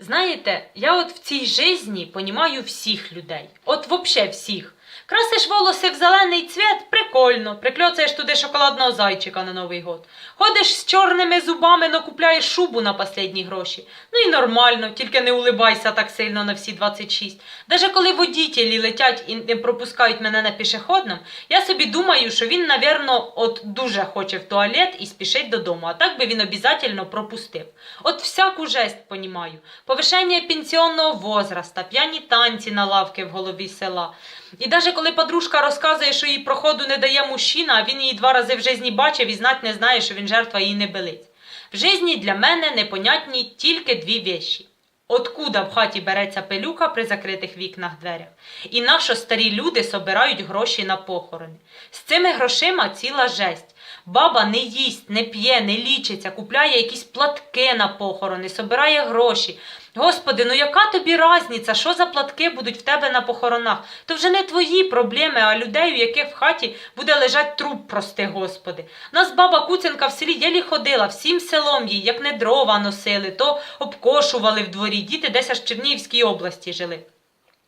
Знаєте, я от в цій житті понімаю всіх людей. От вообще всіх. Красиш волоси в зелений цвіт, прикольно. Прикльоцаєш туди шоколадного зайчика на Новий год. Ходиш з чорними зубами, но купляєш шубу на последні гроші. Ну і нормально, тільки не улибайся так сильно на всі 26. Даже коли водітелі летять і не пропускають мене на пішохідному, я собі думаю, що він, навірно, от дуже хоче в туалет і спішить додому, а так би він обязательно пропустив. От всяку жесть понімаю. Повишення пенсіонного возраста, п'яні танці на лавки в голові села. І навіть коли подружка розказує, що їй проходу не дає мужчина, а він її два рази в житті бачив і знать не знає, що він жертва її небелиць. В житті для мене непонятні тільки дві віші. Откуда в хаті береться пилюка при закритих вікнах дверях? І нащо старі люди собирають гроші на похорони? З цими грошима ціла жесть. Баба не їсть, не п'є, не лічиться, купляє якісь платки на похорони, собирає гроші. Господи, ну яка тобі разниця, що за платки будуть в тебе на похоронах? То вже не твої проблеми, а людей, у яких в хаті буде лежать труп, прости Господи. Нас баба Куценка в селі єлі ходила, всім селом їй, як не дрова носили, то обкошували в дворі. Діти десь аж в Чернігівській області жили.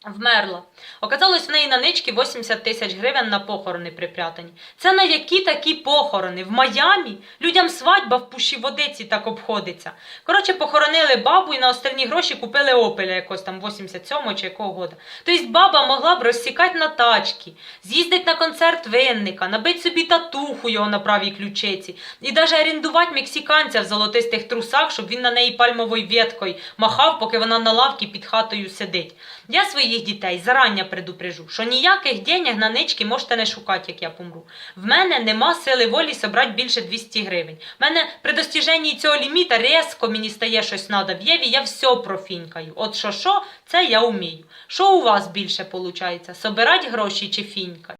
Вмерла. Оказалось, в неї на нички 80 тисяч гривень на похорони припрятані. Це на які такі похорони? В Майамі? Людям свадьба в пущі водиці так обходиться. Коротше, похоронили бабу і на остальні гроші купили опеля якось там 87-го чи якого года. Тобто баба могла б розсікати на тачки, з'їздить на концерт винника, набить собі татуху його на правій ключиці і навіть орендувати мексиканця в золотистих трусах, щоб він на неї пальмовою веткою махав, поки вона на лавці під хатою сидить. Я своїх дітей зарання предупрежу, що ніяких денег на нички можете не шукати, як я помру. В мене нема сили волі собрати більше 200 гривень. В мене при достіженні цього ліміта резко мені стає щось надо в Єві, я все профінькаю. От що що, це я вмію. Що у вас більше виходить? Собирати гроші чи фінькати?